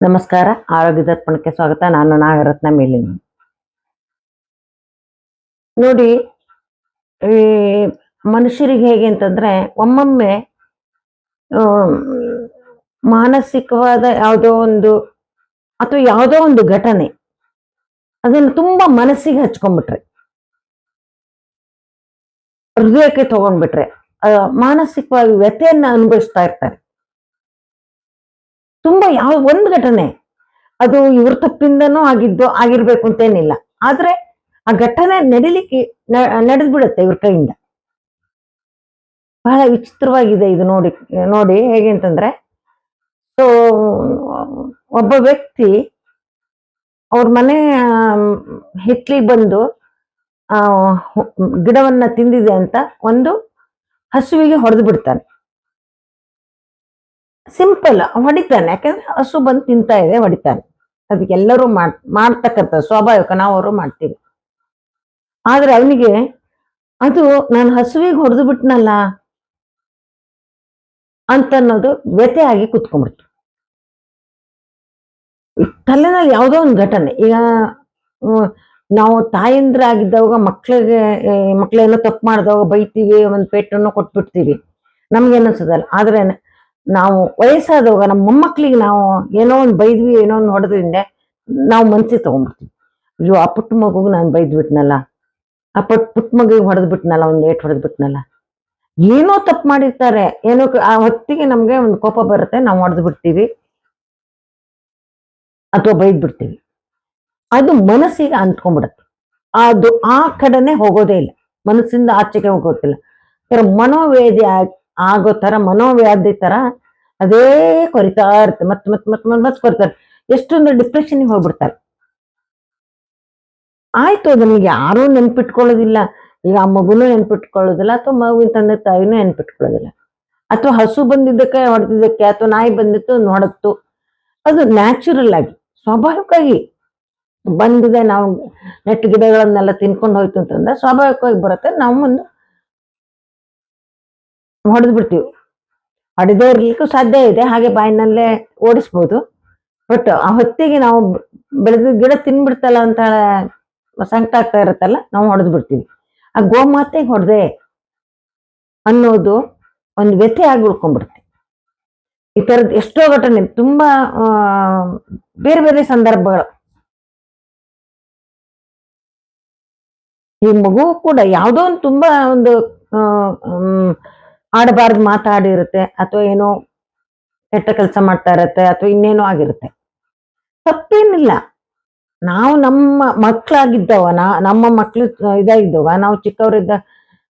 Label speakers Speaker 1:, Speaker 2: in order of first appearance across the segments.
Speaker 1: ನಮಸ್ಕಾರ, ಆರೋಗ್ಯ ದರ್ಪಣಕ್ಕೆ ಸ್ವಾಗತ. ನಾನು ನಾಗರತ್ನ ಮೇಲಿನ. ನೋಡಿ, ಈ ಮನುಷ್ಯರಿಗೆ ಹೇಗೆ ಅಂತಂದ್ರೆ, ಒಮ್ಮೊಮ್ಮೆ ಮಾನಸಿಕವಾದ ಯಾವುದೋ ಒಂದು, ಅಥವಾ ಯಾವುದೋ ಒಂದು ಘಟನೆ, ಅದನ್ನು ತುಂಬಾ ಮನಸ್ಸಿಗೆ ಹಚ್ಕೊಂಡ್ಬಿಟ್ರೆ, ಹೃದಯಕ್ಕೆ ತಗೊಂಡ್ಬಿಟ್ರೆ ಮಾನಸಿಕವಾಗಿ ವ್ಯಥೆಯನ್ನ ಅನುಭವಿಸ್ತಾ ಇರ್ತಾರೆ. ತುಂಬಾ ಯಾವ ಒಂದು ಘಟನೆ, ಅದು ಇವ್ರ ತಪ್ಪಿಂದನೂ ಆಗಿದ್ದು, ಆಗಿರ್ಬೇಕು ಅಂತೇನಿಲ್ಲ. ಆದ್ರೆ ಆ ಘಟನೆ ನಡಿಲಿಕ್ಕೆ ನಡೆದ್ ಬಿಡುತ್ತೆ ಇವ್ರ ಕೈಯಿಂದ. ಬಹಳ ವಿಚಿತ್ರವಾಗಿದೆ ಇದು ನೋಡಿ ನೋಡಿ ಹೇಗೆ ಅಂತಂದ್ರೆ, ಸೊ, ಒಬ್ಬ ವ್ಯಕ್ತಿ ಅವ್ರ ಮನೆ ಹಿತ್ಲಿ ಬಂದು ಗಿಡವನ್ನ ತಿಂದಿದೆ ಅಂತ ಒಂದು ಹಸುವಿಗೆ ಹೊಡೆದು ಬಿಡ್ತಾನೆ. ಸಿಂಪಲ್ ಹೊಡಿತಾನೆ, ಯಾಕಂದ್ರೆ ಹಸು ಬಂದು ತಿಂತಾ ಇದೆ, ಹೊಡಿತಾನೆ. ಅದಕ್ಕೆಲ್ಲರೂ ಮಾಡ್, ಮಾಡ್ತಕ್ಕಂಥ ಸ್ವಾಭಾವಿಕ ನಾವು ಅವರು ಮಾಡ್ತೀವಿ. ಆದ್ರೆ ಅವನಿಗೆ, ಅದು ನಾನು ಹಸುವಿಗೆ ಹೊಡೆದು ಬಿಟ್ನಲ್ಲ ಅಂತ ಅನ್ನೋದು ವ್ಯಥೆ ಆಗಿ ಕುತ್ಕೊಂಡ್ಬಿಡ್ತು. ತಲೆನಲ್ಲಿ ಯಾವುದೋ ಒಂದು ಘಟನೆ. ಈಗ ನಾವು ತಾಯಂದ್ರಾಗಿದ್ದವಾಗ ಮಕ್ಳಿಗೆ ಮಕ್ಳೇನೋ ತಪ್ಪು ಮಾಡಿದಾಗ ಬೈತೀವಿ, ಒಂದು ಪೇಟನ್ನು ಕೊಟ್ಬಿಡ್ತೀವಿ. ನಮ್ಗೆ ಅನ್ಸದಲ್ಲ ಆದ್ರೆ ನಾವು ವಯಸ್ಸಾದವಾಗ ನಮ್ಮ ಮೊಮ್ಮಕ್ಳಿಗೆ ನಾವು ಏನೋ ಒಂದು ಬೈದ್ವಿ, ಏನೋ ಒಂದು ಹೊಡೆದ್ರಿಂದ ನಾವು ಮನ್ಸಿಗೆ ತಗೊಂಡ್ಬಿಡ್ತೀವಿ. ಅಯ್ಯೋ, ಆ ಪುಟ್ಟ ಮಗುಗೆ ನಾನು ಬೈದ್ಬಿಟ್ನಲ್ಲ ಆ ಪುಟ್, ಪುಟ್ಟ ಮಗುಗೆ ಹೊಡೆದ್ ಬಿಟ್ನಲ್ಲ, ಒಂದು ಏಟ್ ಹೊಡೆದ್ ಬಿಟ್ನಲ್ಲ. ಏನೋ ತಪ್ಪು ಮಾಡಿರ್ತಾರೆ. ಏನೋ ಆ ಹೊತ್ತಿಗೆ ನಮಗೆ ಒಂದು ಕೋಪ ಬರುತ್ತೆ, ನಾವು ಹೊಡೆದು ಬಿಡ್ತೀವಿ. ಅಥವಾ ಬೈದ್ ಬಿಡ್ತೀವಿ. ಅದು ಮನಸ್ಸಿಗೆ ಅಂತ್ಕೊಂಡ್ಬಿಡುತ್ತೆ ಅದು ಆ ಕಡೆನೆ ಹೋಗೋದೇ ಇಲ್ಲ. ಮನಸ್ಸಿಂದ ಆಚೆಗೆ ಹೋಗೋದಿಲ್ಲ. ತರ ಮನೋವೇದಿ ಆಗ್- ತರ ಮನೋವ್ಯಾಧಿ ತರ ಅದೇ ಕೊರಿತಾ ಇರುತ್ತೆ. ಮತ್ ಮತ್ ಮತ್ ಮತ್ ಮತ್ ಕೊರಿತಾರೆ ಎಷ್ಟೊಂದು ಡಿಪ್ರೆಷನ್ ಹೋಗ್ಬಿಡ್ತಾರೆ. ಆಯ್ತು ನಮ್ಗೆ ಯಾರೂ ನೆನ್ಪಿಟ್ಕೊಳ್ಳೋದಿಲ್ಲ. ಈಗ ಆ ಮಗುನೂ ನೆನ್ಪಿಟ್ಕೊಳ್ಳೋದಿಲ್ಲ, ಅಥವಾ ಮಗುವಿನ ತಂದೆ ತಾಯಿನೂ ನೆನ್ಪಿಟ್ಕೊಳ್ಳೋದಿಲ್ಲ. ಅಥವಾ ಹಸು ಬಂದಿದ್ದಕ್ಕೆ, ಹೊಡೆದಿದ್ದಕ್ಕೆ, ಅಥವಾ ನಾಯಿ ಬಂದಿತ್ತು, ನೋಡತ್ತು. ಅದು ನ್ಯಾಚುರಲ್ ಆಗಿ, ಸ್ವಾಭಾವಿಕವಾಗಿ ಬಂದಿದೆ, ನಾವು ನೆಟ್ಟು ಗಿಡಗಳನ್ನೆಲ್ಲ ತಿನ್ಕೊಂಡು ಹೋಯ್ತು ಅಂತಂದ್ರೆ ಸ್ವಾಭಾವಿಕವಾಗಿ ಬರುತ್ತೆ. ನಾವು ಮುಂದೆ ಹೊಡೆದು ಬಿಡ್ತೀವಿ. ಹೊಡೆದೇ ಇರ್ಲಿಕ್ಕೂ ಸಾಧ್ಯ ಇದೆ, ಹಾಗೆ ಬಾಯಿನಲ್ಲೇ ಓಡಿಸ್ಬೋದು. ಬಟ್ ಆ ಹೊತ್ತಿಗೆ ನಾವು ಬೆಳೆದ ಗಿಡ ತಿನ್ಬಿಡ್ತಲ್ಲ ಅಂತ ಸಂಕಟ ಆಗ್ತಾ ಇರುತ್ತಲ್ಲ, ನಾವು ಹೊಡೆದು ಬಿಡ್ತೀವಿ. ಆ ಗೋಮಾತೆಗೆ ಹೊಡೆದೆ ಅನ್ನೋದು ಒಂದು ವ್ಯಥೆ ಆಗಿ ಉಳ್ಕೊಂಡ್ಬಿಡುತ್ತೆ. ಈ ಥರದ್ದು ಎಷ್ಟೋ ಘಟನೆ, ತುಂಬಾ ಬೇರೆ ಬೇರೆ ಸಂದರ್ಭಗಳು. ಈ ಮಗು ಕೂಡ ಯಾವುದೋ ಒಂದು ತುಂಬಾ ಒಂದು ಆಡಬಾರದು ಮಾತಾಡಿರುತ್ತೆ ಅಥವಾ ಏನೋ ಕೆಟ್ಟ ಕೆಲಸ ಮಾಡ್ತಾ ಇರತ್ತೆ ಅಥವಾ ಇನ್ನೇನೋ ಆಗಿರುತ್ತೆ. ತಪ್ಪೇನಿಲ್ಲ. ನಾವು ನಮ್ಮ ಮಕ್ಕಳಾಗಿದ್ದವ ನಾ, ನಮ್ಮ ಮಕ್ಳು ಇದಾಗಿದ್ದವ, ನಾವು ಚಿಕ್ಕವರಿದ್ದ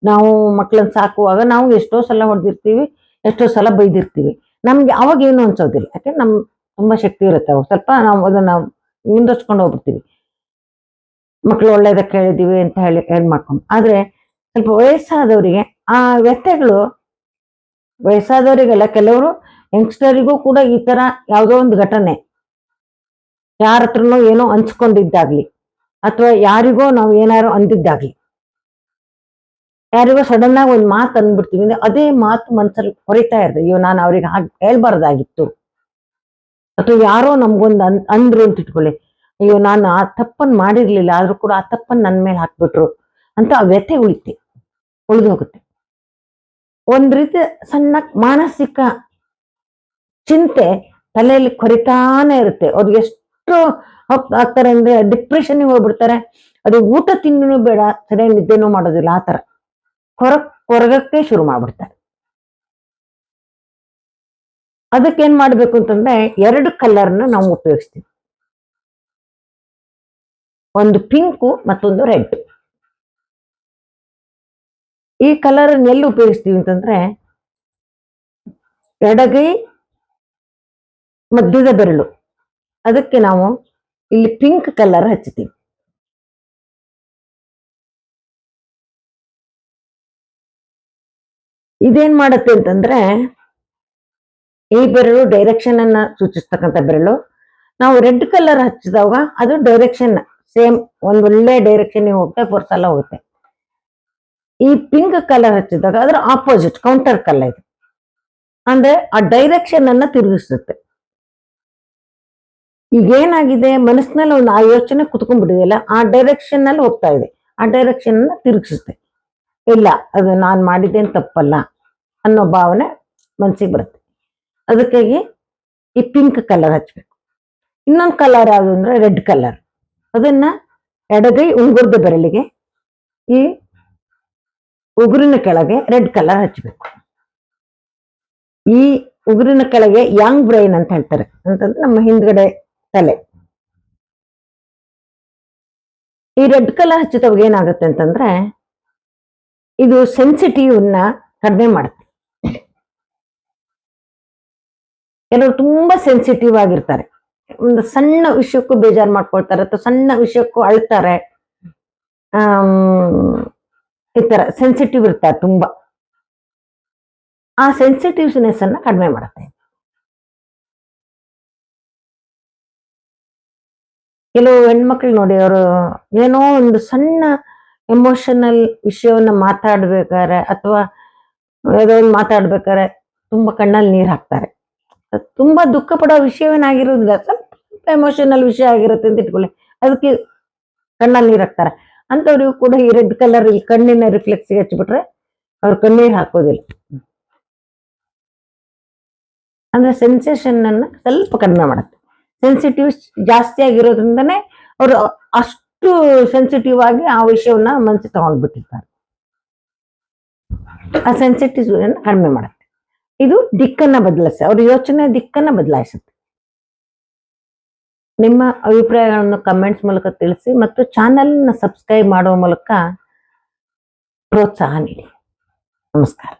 Speaker 1: ನಾವು ಮಕ್ಕಳನ್ನ ಸಾಕುವಾಗ ನಾವು ಎಷ್ಟೋ ಸಲ ಹೊಡೆದಿರ್ತೀವಿ, ಎಷ್ಟೋ ಸಲ ಬೈದಿರ್ತೀವಿ. ನಮ್ಗೆ ಅವಾಗ ಏನು ಅನ್ಸೋದಿಲ್ಲ. ಯಾಕೆ ನಮ್ ತುಂಬಾ ಶಕ್ತಿ ಇರುತ್ತೆ ಸ್ವಲ್ಪ ನಾವು ಅದನ್ನ ಮುಂದುವರ್ಸ್ಕೊಂಡು ಹೋಗ್ಬಿಡ್ತೀವಿ. ಮಕ್ಕಳು ಒಳ್ಳೇದಕ್ಕೆ ಹೇಳಿದ್ದೀವಿ ಅಂತ ಹೇಳಿ ಹೆಣ್ಮಕ್ಳು ಮಾಡ್ಕೊಂಡು ಆದ್ರೆ ಸ್ವಲ್ಪ ವಯಸ್ಸಾದವರಿಗೆ ಆ ವ್ಯಥೆಗಳು ವಯಸ್ಸಾದವರಿಗೆಲ್ಲ ಕೆಲವರು ಯಂಗ್ಸ್ಟರಿಗೂ ಕೂಡ ಈ ತರ ಯಾವುದೋ ಒಂದು ಘಟನೆ. ಯಾರ ಹತ್ರನೋ ಏನೋ ಹಂಚ್ಕೊಂಡಿದ್ದಾಗ್ಲಿ. ಅಥವಾ ಯಾರಿಗೋ ನಾವು ಏನಾರು ಅಂದಿದ್ದಾಗ್ಲಿ. ಯಾರಿಗೋ ಸಡನ್ ಆಗಿ ಒಂದು ಮಾತು ಅಂದ್ಬಿಡ್ತೀವಿ. ಅಂದ್ರೆ ಅದೇ ಮಾತು ಮನ್ಸಲ್ಲಿ ಹೊರಿತಾ ಇರ್ತದೆ ಅಯ್ಯೋ, ನಾನು ಅವ್ರಿಗೆ ಹಾಗೆ ಹೇಳ್ಬಾರ್ದಾಗಿತ್ತು. ಅಥವಾ ಯಾರೋ ನಮ್ಗೊಂದು ಅಂದ್ರು ಅಂತ ಇಟ್ಕೊಳ್ಳಿ. ಅಯ್ಯೋ, ನಾನು ಆ ತಪ್ಪನ್ ಮಾಡಿರ್ಲಿಲ್ಲ, ಆದ್ರೂ ಕೂಡ ಆ ತಪ್ಪನ್ನ ನನ್ನ ಮೇಲೆ ಹಾಕ್ಬಿಟ್ರು ಅಂತ ಆ ವ್ಯಥೆ ಉಳಿತೆ, ಉಳಿದು ಹೋಗುತ್ತೆ. ಒಂದ್ ರೀತಿ ಸಣ್ಣ ಮಾನಸಿಕ ಚಿಂತೆ ತಲೆಯಲ್ಲಿ ಕೊರಿತಾನೆ ಇರುತ್ತೆ. ಅವ್ರಿಗೆ ಎಷ್ಟು ಆಗ್ತಾರೆ ಅಂದ್ರೆ ಡಿಪ್ರೆಷನ್ ಹೋಗ್ಬಿಡ್ತಾರೆ. ಅದು ಊಟ ತಿನ್ನೂ ಬೇಡ, ಸರಿಯಾಗಿ ನಿದ್ದೆನೂ ಮಾಡೋದಿಲ್ಲ, ಆ ತರ ಕೊರ ಕೊರಗಕ್ಕೆ ಶುರು ಮಾಡ್ಬಿಡ್ತಾರೆ. ಅದಕ್ಕೆ ಏನ್ ಮಾಡ್ಬೇಕು ಅಂತಂದ್ರೆ ಎರಡು ಕಲರ್ನ ನಾವು ಉಪಯೋಗಿಸ್ತೀವಿ. ಒಂದು ಪಿಂಕು ಮತ್ತೊಂದು ರೆಡ್. ಈ ಕಲರ್ ಎಲ್ಲಿ ಉಪಯೋಗಿಸ್ತೀವಿ ಅಂತಂದ್ರೆ ಎಡಗೈ ಮಧ್ಯದ ಬೆರಳು. ಅದಕ್ಕೆ ನಾವು ಇಲ್ಲಿ ಪಿಂಕ್ ಕಲರ್ ಹಚ್ಚುತ್ತೀವಿ ಇದೇನ್ ಮಾಡುತ್ತೆ ಅಂತಂದ್ರೆ ಈ ಬೆರಳು ಡೈರೆಕ್ಷನ್ ಅನ್ನ ಸೂಚಿಸ್ತಕ್ಕಂಥ ಬೆರಳು. ನಾವು ರೆಡ್ ಕಲರ್ ಹಚ್ಚಿದಾಗ ಅದು ಡೈರೆಕ್ಷನ್ ಸೇಮ್ ಒಂದ್ ಒಳ್ಳೆ ಡೈರೆಕ್ಷನ್ ಹೋಗುತ್ತೆ ಫೋರ್ಸ್ ಎಲ್ಲ ಹೋಗುತ್ತೆ. ಈ ಪಿಂಕ್ ಕಲರ್ ಹಚ್ಚಿದಾಗ ಅದರ ಆಪೋಸಿಟ್ ಕೌಂಟರ್ ಕಲರ್ ಇದು. ಅಂದ್ರೆ ಆ ಡೈರೆಕ್ಷನ್ ಅನ್ನ ತಿರುಗಿಸುತ್ತೆ. ಈಗ ಏನಾಗಿದೆ? ಮನಸ್ಸಿನಲ್ಲಿ ಒಂದು ಆ ಯೋಚನೆ ಕುತ್ಕೊಂಡ್ಬಿಟ್ಟಿದೆಯಲ್ಲ, ಆ ಡೈರೆಕ್ಷನ್ನಲ್ಲಿ ಹೋಗ್ತಾ ಇದೆ. ಆ ಡೈರೆಕ್ಷನ್ ಅನ್ನ ತಿರುಗಿಸುತ್ತೆ. ಇಲ್ಲ, ಅದು ನಾನು ಮಾಡಿದ್ದೇನು ತಪ್ಪಲ್ಲ ಅನ್ನೋ ಭಾವನೆ ಮನಸ್ಸಿಗೆ ಬರುತ್ತೆ. ಅದಕ್ಕಾಗಿ ಈ ಪಿಂಕ್ ಕಲರ್ ಹಚ್ಬೇಕು. ಇನ್ನೊಂದು ಕಲರ್ ಯಾವುದು ಅಂದ್ರೆ ರೆಡ್ ಕಲರ್ ಅದನ್ನ ಎಡಗೈ ಉಂಗುರದ ಬೆರಳಿಗೆ ಈ ಉಗುರಿನ ಕೆಳಗೆ ರೆಡ್ ಕಲರ್ ಹಚ್ಚಬೇಕು ಈ ಉಗುರಿನ ಕೆಳಗೆ ಯಂಗ್ ಬ್ರೈನ್ ಅಂತ ಹೇಳ್ತಾರೆ. ಅಂತಂದ್ರೆ ನಮ್ಮ ಹಿಂದ್ಗಡೆ ತಲೆ. ಈ ರೆಡ್ ಕಲರ್ ಹಚ್ಚಿದವಾಗ ಏನಾಗುತ್ತೆ ಅಂತಂದ್ರೆ ಇದು ಸೆನ್ಸಿಟಿವ್ನ ಕಡಿಮೆ ಮಾಡುತ್ತೆ. ಕೆಲವರು ತುಂಬಾ ಸೆನ್ಸಿಟಿವ್ ಆಗಿರ್ತಾರೆ. ಒಂದು ಸಣ್ಣ ವಿಷಯಕ್ಕೂ ಬೇಜಾರು ಮಾಡ್ಕೊಳ್ತಾರೆ, ಅಥವಾ ಸಣ್ಣ ವಿಷಯಕ್ಕೂ ಅಳ್ತಾರೆ. ಈ ತರ ಸೆನ್ಸಿಟಿವ್ ಇರ್ತಾರೆ ತುಂಬಾ. ಆ ಸೆನ್ಸಿಟಿವ್ನೆಸ್ ಅನ್ನ ಕಡಿಮೆ ಮಾಡುತ್ತೆ ಕೆಲವು ಹೆಣ್ಮಕ್ಳು ನೋಡಿ ಅವರು ಏನೋ ಒಂದು ಸಣ್ಣ ಎಮೋಷನಲ್ ವಿಷಯವನ್ನ ಮಾತಾಡ್ಬೇಕಾದ್ರೆ, ಅಥವಾ ಏನೋ ಒಂದು ಮಾತಾಡ್ಬೇಕಾದ್ರೆ ತುಂಬಾ ಕಣ್ಣಲ್ಲಿ ನೀರು ಹಾಕ್ತಾರೆ. ತುಂಬಾ ದುಃಖ ಪಡೋ ವಿಷಯವೇನಾಗಿರೋದಿಲ್ಲ ಸ್ವಲ್ಪ ಎಮೋಷನಲ್ ವಿಷಯ ಆಗಿರುತ್ತೆ ಅಂತ ಇಟ್ಕೊಳ್ಳಿ. ಅದಕ್ಕೆ ಕಣ್ಣಲ್ಲಿ ನೀರು ಹಾಕ್ತಾರೆ. ಅಂಥವ್ರಿಗೂ ಕೂಡ ಈ ರೆಡ್ ಕಲರ್ ಈ ಕಣ್ಣಿನ ರಿಫ್ಲೆಕ್ಸ್ಗೆ ಹಚ್ಬಿಟ್ರೆ ಅವ್ರು ಕಣ್ಣೀರು ಹಾಕೋದಿಲ್ಲ. ಅಂದ್ರೆ ಸೆನ್ಸೇಷನ್ ಅನ್ನ ಸ್ವಲ್ಪ ಕಡಿಮೆ ಮಾಡುತ್ತೆ. ಸೆನ್ಸಿಟಿವ್ ಜಾಸ್ತಿ ಆಗಿರೋದ್ರಿಂದನೇ ಅವರು ಅಷ್ಟು ಸೆನ್ಸಿಟಿವ್ ಆಗಿ ಆ ವಿಷಯವನ್ನ ಮನಸ್ಸಿಗೆ ತಗೊಂಡ್ಬಿಟ್ಟಿರ್ತಾರೆ. ಆ ಸೆನ್ಸಿಟಿವ್ ಕಡಿಮೆ ಮಾಡುತ್ತೆ. ಇದು ದಿಕ್ಕನ್ನ ಬದಲಿಸ ಅವ್ರ ಯೋಚನೆ ದಿಕ್ಕನ್ನ ಬದಲಾಯಿಸುತ್ತೆ. ನಿಮ್ಮ ಅಭಿಪ್ರಾಯಗಳನ್ನು ಕಮೆಂಟ್ಸ್ ಮೂಲಕ ತಿಳಿಸಿ ಮತ್ತು ಚಾನಲ್ನ ಸಬ್ಸ್ಕ್ರೈಬ್ ಮಾಡುವ ಮೂಲಕ ಪ್ರೋತ್ಸಾಹ ನೀಡಿ. ನಮಸ್ಕಾರ.